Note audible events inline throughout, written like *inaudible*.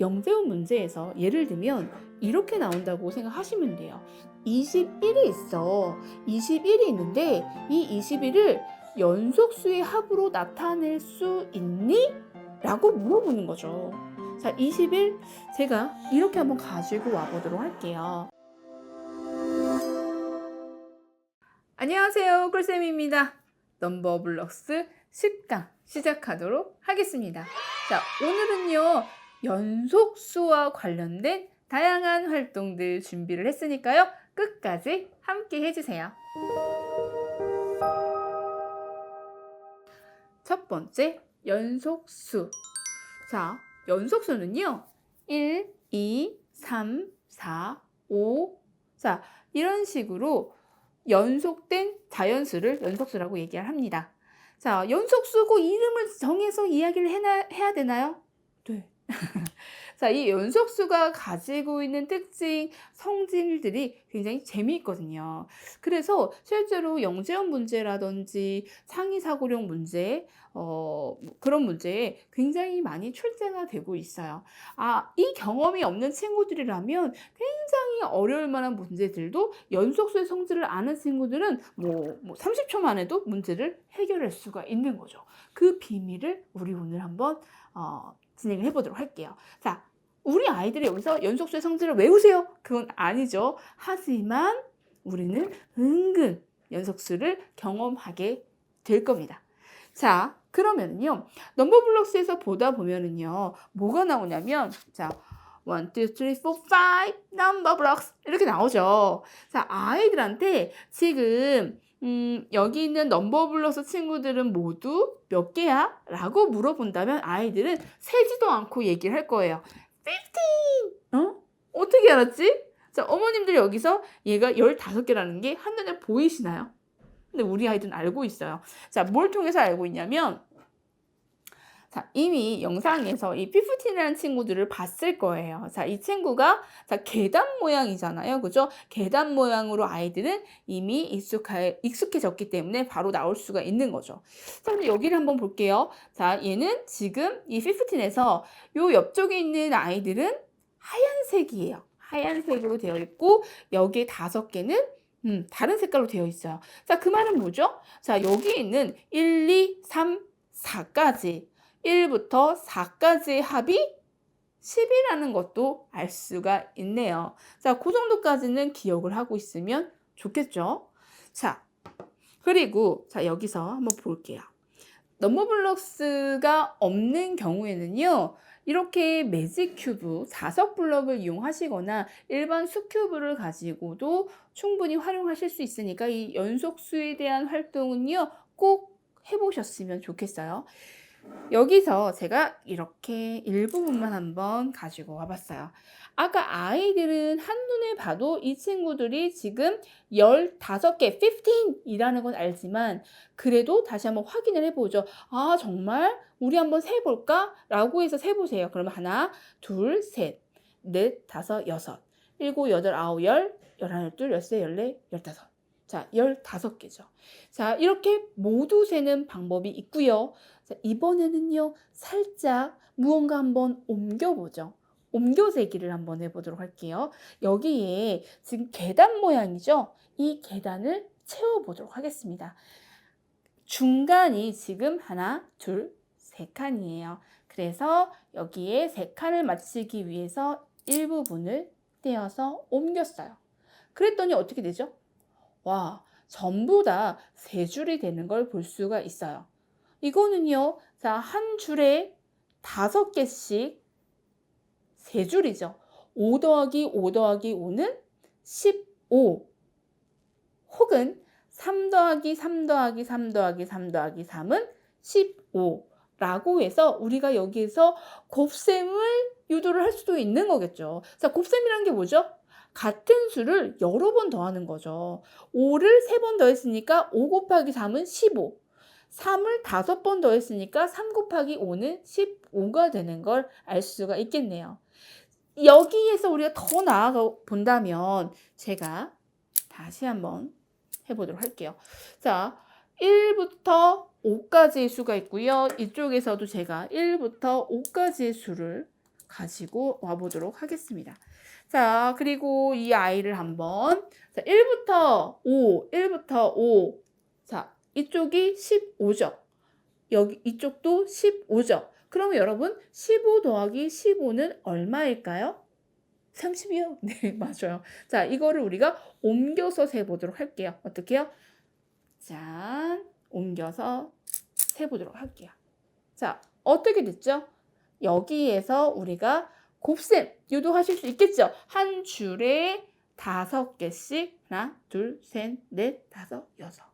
영재훈 문제에서 예를 들면 이렇게 나온다고 생각하시면 돼요. 21이 있어. 21이 있는데 이 21을 연속수의 합으로 나타낼 수 있니? 라고 물어보는 거죠. 자, 21 제가 이렇게 한번 가지고 와 보도록 할게요. 안녕하세요. 꿀쌤입니다. 넘버블럭스 10강 시작하도록 하겠습니다. 자, 오늘은요. 연속수와 관련된 다양한 활동들 준비를 했으니까요. 끝까지 함께 해주세요. 첫 번째, 연속수. 자, 연속수는요. 1, 2, 3, 4, 5. 자, 이런 식으로 연속된 자연수를 연속수라고 얘기를 합니다. 자, 연속수고 이름을 정해서 이야기를 해나, 해야 되나요? 네. *laughs* 자, 이 연속수가 가지고 있는 특징, 성질들이 굉장히 재미있거든요. 그래서 실제로 영재원 문제라든지 창의사고력 문제, 어, 그런 문제에 굉장히 많이 출제가 되고 있어요. 아, 이 경험이 없는 친구들이라면 굉장히 어려울 만한 문제들도 연속수의 성질을 아는 친구들은 뭐, 뭐 30초 만에도 문제를 해결할 수가 있는 거죠. 그 비밀을 우리 오늘 한번 어, 진행을 해보도록 할게요. 자, 우리 아이들이 여기서 연속수의 성질을 외우세요. 그건 아니죠. 하지만 우리는 은근 연속수를 경험하게 될 겁니다. 자, 그러면은요, 넘버 블록스에서 보다 보면은요, 뭐가 나오냐면, 자, 1, 2, 3, 4, 5, 넘버 블록스 이렇게 나오죠. 자, 아이들한테 지금 음, 여기 있는 넘버블록스 친구들은 모두 몇 개야? 라고 물어본다면 아이들은 세지도 않고 얘기를 할 거예요. 15! 어? 어떻게 알았지? 자, 어머님들 여기서 얘가 15개라는 게 한눈에 보이시나요? 근데 우리 아이들은 알고 있어요. 자, 뭘 통해서 알고 있냐면, 자, 이미 영상에서 이 피프틴이라는 친구들을 봤을 거예요. 자, 이 친구가 자, 계단 모양이잖아요. 그죠? 계단 모양으로 아이들은 이미 익숙해, 익숙해졌기 때문에 바로 나올 수가 있는 거죠. 자, 근데 여기를 한번 볼게요. 자, 얘는 지금 이 피프틴에서 요 옆쪽에 있는 아이들은 하얀색이에요. 하얀색으로 되어 있고 여기에 다섯 개는 음, 다른 색깔로 되어 있어요. 자, 그 말은 뭐죠? 자, 여기 있는 1, 2, 3, 4까지 1부터 4까지의 합이 10이라는 것도 알 수가 있네요. 자, 그 정도까지는 기억을 하고 있으면 좋겠죠? 자, 그리고 자, 여기서 한번 볼게요. 넘버블록스가 없는 경우에는요. 이렇게 매직 큐브, 자석 블럭을 이용하시거나 일반 수큐브를 가지고도 충분히 활용하실 수 있으니까 이 연속수에 대한 활동은요. 꼭 해보셨으면 좋겠어요. 여기서 제가 이렇게 일부분만 한번 가지고 와봤어요. 아까 아이들은 한눈에 봐도 이 친구들이 지금 15개, 15이라는 건 알지만 그래도 다시 한번 확인을 해보죠. 아, 정말? 우리 한번 세볼까? 라고 해서 세보세요. 그러면 하나, 둘, 셋, 넷, 다섯, 여섯, 일곱, 여덟, 아홉, 열, 열하나, 둘, 열세, 열네, 열다섯. 자, 15개죠. 자, 이렇게 모두 세는 방법이 있고요. 자, 이번에는요, 살짝 무언가 한번 옮겨보죠. 옮겨 세기를 한번 해보도록 할게요. 여기에 지금 계단 모양이죠? 이 계단을 채워보도록 하겠습니다. 중간이 지금 하나, 둘, 세 칸이에요. 그래서 여기에 세 칸을 맞추기 위해서 일부분을 떼어서 옮겼어요. 그랬더니 어떻게 되죠? 와, 전부 다 세 줄이 되는 걸 볼 수가 있어요. 이거는요, 자, 한 줄에 다섯 개씩 세 줄이죠. 5 더하기 5 더하기 5는 15. 혹은 3 더하기 3 더하기 3 더하기 3 더하기 3은 15. 라고 해서 우리가 여기에서 곱셈을 유도를 할 수도 있는 거겠죠. 자, 곱셈이란 게 뭐죠? 같은 수를 여러 번 더하는 거죠. 5를 3번 더했으니까 5 곱하기 3은 15. 3을 5번 더했으니까 3 곱하기 5는 15가 되는 걸 알 수가 있겠네요. 여기에서 우리가 더 나아가 본다면 제가 다시 한번 해보도록 할게요. 자, 1부터 5까지의 수가 있고요. 이쪽에서도 제가 1부터 5까지의 수를 가지고 와보도록 하겠습니다. 자, 그리고 이 아이를 한번 자, 1부터 5, 1부터 5. 자, 이쪽이 15죠. 여기 이쪽도 15죠. 그러면 여러분 15 더하기 15는 얼마일까요? 30이요? *laughs* 네, 맞아요. 자, 이거를 우리가 옮겨서 세 보도록 할게요. 어떻게요? 짠, 옮겨서 세 보도록 할게요. 자, 어떻게 됐죠? 여기에서 우리가 곱셈 유도하실 수 있겠죠? 한 줄에 다섯 개씩 하나, 둘, 셋, 넷, 다섯, 여섯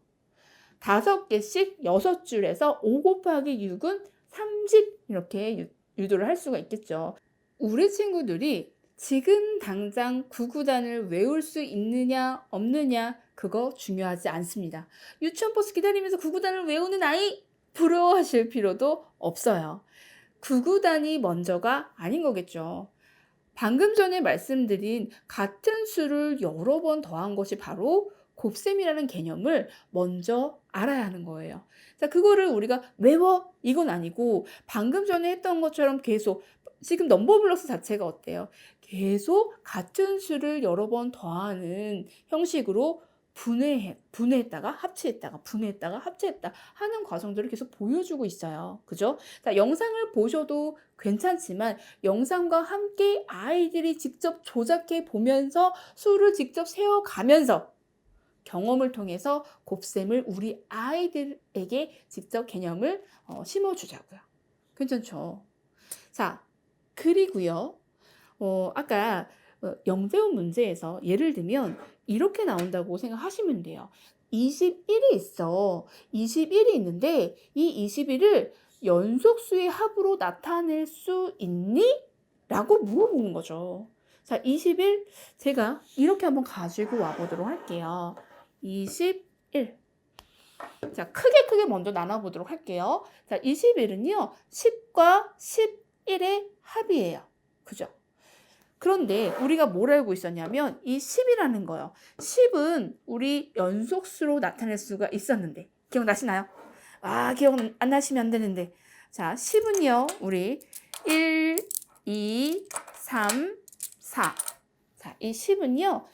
다섯 개씩 여섯 줄에서 5 곱하기 6은 30 이렇게 유, 유도를 할 수가 있겠죠. 우리 친구들이 지금 당장 구구단을 외울 수 있느냐 없느냐 그거 중요하지 않습니다. 유치원 버스 기다리면서 구구단을 외우는 아이 부러워하실 필요도 없어요. 구구단이 먼저가 아닌 거겠죠. 방금 전에 말씀드린 같은 수를 여러 번 더한 것이 바로 곱셈이라는 개념을 먼저 알아야 하는 거예요. 자, 그거를 우리가 외워 이건 아니고 방금 전에 했던 것처럼 계속 지금 넘버 블럭스 자체가 어때요? 계속 같은 수를 여러 번 더하는 형식으로 분해해, 분해했다가 합체했다가 분해했다가 합체했다 하는 과정들을 계속 보여주고 있어요. 그죠? 자, 영상을 보셔도 괜찮지만 영상과 함께 아이들이 직접 조작해 보면서 수를 직접 세워가면서 경험을 통해서 곱셈을 우리 아이들에게 직접 개념을 어, 심어주자고요. 괜찮죠? 자, 그리고요. 어, 아까 어, 영재훈 문제에서 예를 들면 이렇게 나온다고 생각하시면 돼요. 21이 있어. 21이 있는데 이 21을 연속수의 합으로 나타낼 수 있니? 라고 물어보는 거죠. 자, 21 제가 이렇게 한번 가지고 와 보도록 할게요. 21. 자, 크게 크게 먼저 나눠 보도록 할게요. 자, 21은요, 10과 11의 합이에요. 그죠? 그런데 우리가 뭘 알고 있었냐면 이 10이라는 거요. 10은 우리 연속수로 나타낼 수가 있었는데 기억나시나요? 아, 기억 안 나시면 안 되는데. 자, 10은요. 우리 1, 2, 3, 4. 자, 이 10은요.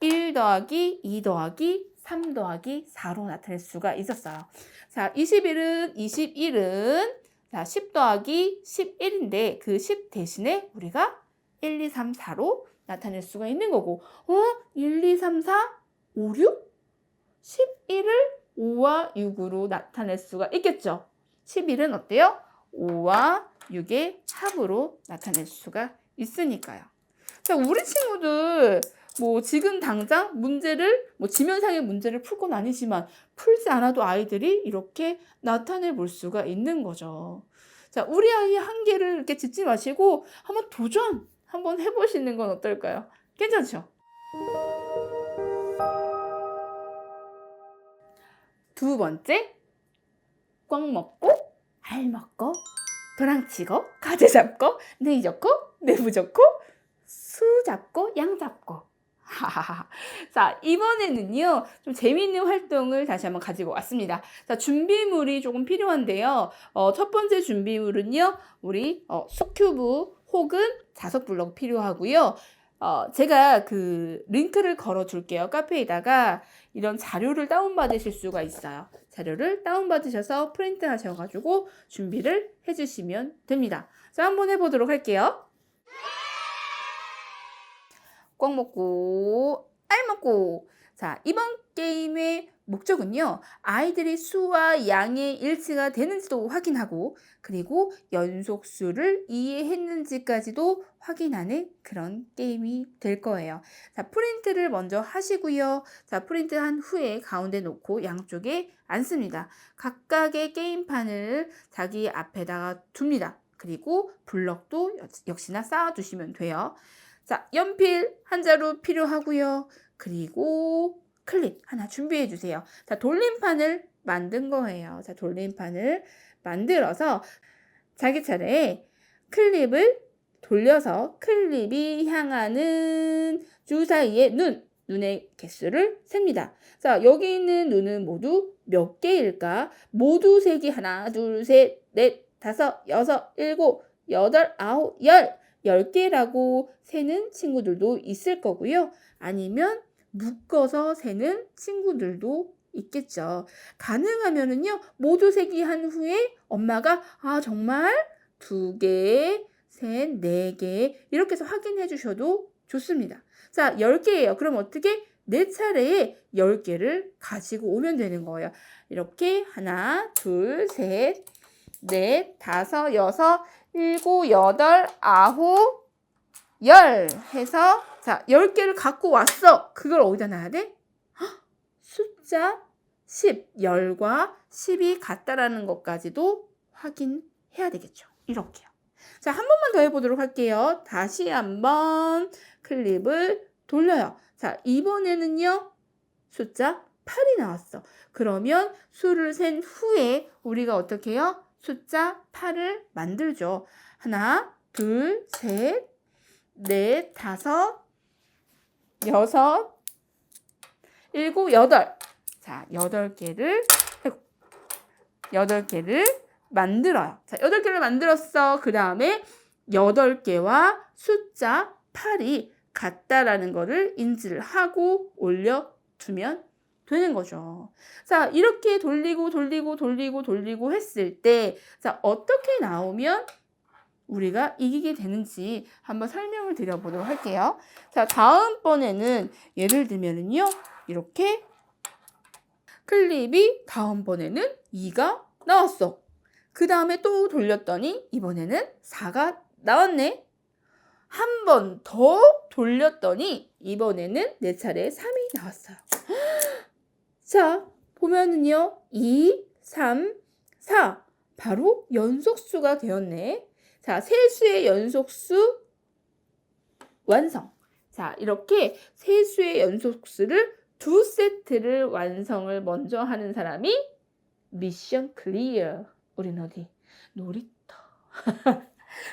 1 더하기 2 더하기 3 더하기 4로 나타낼 수가 있었어요. 자, 21은 21은 자, 10 더하기 11인데 그 10 대신에 우리가 1, 2, 3, 4로 나타낼 수가 있는 거고 어? 1, 2, 3, 4, 5, 6? 11을 5와 6으로 나타낼 수가 있겠죠. 11은 어때요? 5와 6의 합으로 나타낼 수가 있으니까요. 자, 우리 친구들 뭐 지금 당장 문제를 뭐 지면상의 문제를 풀 건 아니지만 풀지 않아도 아이들이 이렇게 나타내 볼 수가 있는 거죠. 자, 우리 아이의 한계를 이렇게 짓지 마시고 한번 도전 한번 해보시는 건 어떨까요? 괜찮죠? 두 번째, 꽉 먹고, 알 먹고, 도랑치고, 가재 잡고, 네이 잡고, 내부 잡고, 수 잡고, 양 잡고. 자, 이번에는요, 좀 재미있는 활동을 다시 한번 가지고 왔습니다. 자, 준비물이 조금 필요한데요. 어, 첫 번째 준비물은요, 우리 어, 수큐브 혹은 자석 블럭 필요하고요. 어, 제가 그 링크를 걸어 줄게요. 카페에다가 이런 자료를 다운받으실 수가 있어요. 자료를 다운받으셔서 프린트 하셔가지고 준비를 해주시면 됩니다. 자, 한번 해보도록 할게요. 꽉 먹고 알 먹고 자 이번 게임의 목적은요 아이들이 수와 양의 일치가 되는지도 확인하고 그리고 연속수를 이해했는지까지도 확인하는 그런 게임이 될 거예요. 자 프린트를 먼저 하시고요. 자 프린트 한 후에 가운데 놓고 양쪽에 앉습니다. 각각의 게임판을 자기 앞에다가 둡니다. 그리고 블럭도 역시나 쌓아 두시면 돼요. 자, 연필 한 자루 필요하고요. 그리고 클립 하나 준비해 주세요. 자, 돌림판을 만든 거예요. 자, 돌림판을 만들어서 자기 차례에 클립을 돌려서 클립이 향하는 주사위의 눈, 눈의 개수를 셉니다. 자, 여기 있는 눈은 모두 몇 개일까? 모두 색이 하나, 둘, 셋, 넷, 다섯, 여섯, 일곱, 여덟, 아홉, 열. 10개라고 세는 친구들도 있을 거고요. 아니면 묶어서 세는 친구들도 있겠죠. 가능하면은요, 모두 세기 한 후에 엄마가, 아, 정말 두 개, 셋, 네 개, 이렇게 해서 확인해 주셔도 좋습니다. 자, 10개예요. 그럼 어떻게? 네 차례에 10개를 가지고 오면 되는 거예요. 이렇게 하나, 둘, 셋, 넷, 다섯, 여섯, 일곱, 여덟, 아홉, 열 해서 자, 10개를 갖고 왔어. 그걸 어디다 놔야 돼? 헉, 숫자 10, 10과 10이 같다라는 것까지도 확인해야 되겠죠. 이렇게요. 자, 한 번만 더 해보도록 할게요. 다시 한번 클립을 돌려요. 자, 이번에는요, 숫자 8이 나왔어. 그러면 수를 센 후에 우리가 어떻게 해요? 숫자 8을 만들죠. 하나, 둘, 셋, 넷, 다섯, 여섯, 일곱, 여덟. 자, 여덟 개를, 여덟 개를 만들어요. 자, 여덟 개를 만들었어. 그 다음에 여덟 개와 숫자 8이 같다라는 거를 인지를 하고 올려두면 되는 거죠. 자, 이렇게 돌리고 돌리고 돌리고 돌리고 했을 때, 자, 어떻게 나오면 우리가 이기게 되는지 한번 설명을 드려보도록 할게요. 자, 다음번에는 예를 들면은요, 이렇게 클립이 다음번에는 2가 나왔어. 그 다음에 또 돌렸더니 이번에는 4가 나왔네. 한 번 더 돌렸더니 이번에는 내 차례에 3이 나왔어요. *gasps* 자, 보면은요. 2, 3, 4. 바로 연속수가 되었네. 자, 세수의 연속수 완성. 자, 이렇게 세수의 연속수를 두 세트를 완성을 먼저 하는 사람이 미션 클리어. 우린 어디? 놀이터. *laughs*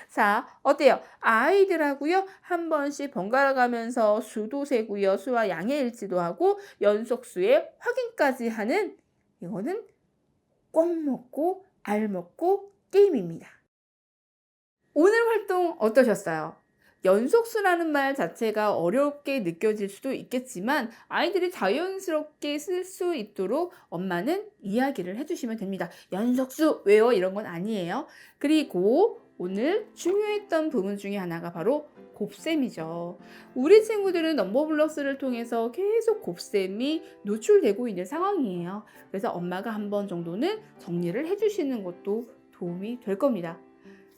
자, 어때요? 아이들하고요, 한 번씩 번갈아 가면서 수도 세고요, 수와 양의 일치도 하고, 연속수의 확인까지 하는, 이거는 꼭 먹고, 알 먹고 게임입니다. 오늘 활동 어떠셨어요? 연속수라는 말 자체가 어렵게 느껴질 수도 있겠지만 아이들이 자연스럽게 쓸 수 있도록 엄마는 이야기를 해주시면 됩니다. 연속수 외워 이런 건 아니에요. 그리고 오늘 중요했던 부분 중에 하나가 바로 곱셈이죠. 우리 친구들은 넘버블럭스를 통해서 계속 곱셈이 노출되고 있는 상황이에요. 그래서 엄마가 한 번 정도는 정리를 해주시는 것도 도움이 될 겁니다.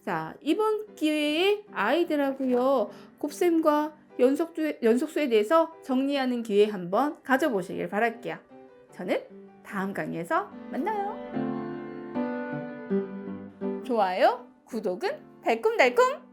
자, 이번 기회에 아이들하고요, 곱셈과 연속수, 연속수에 대해서 정리하는 기회 한번 가져보시길 바랄게요. 저는 다음 강의에서 만나요. 좋아요, 구독은 달콤달콤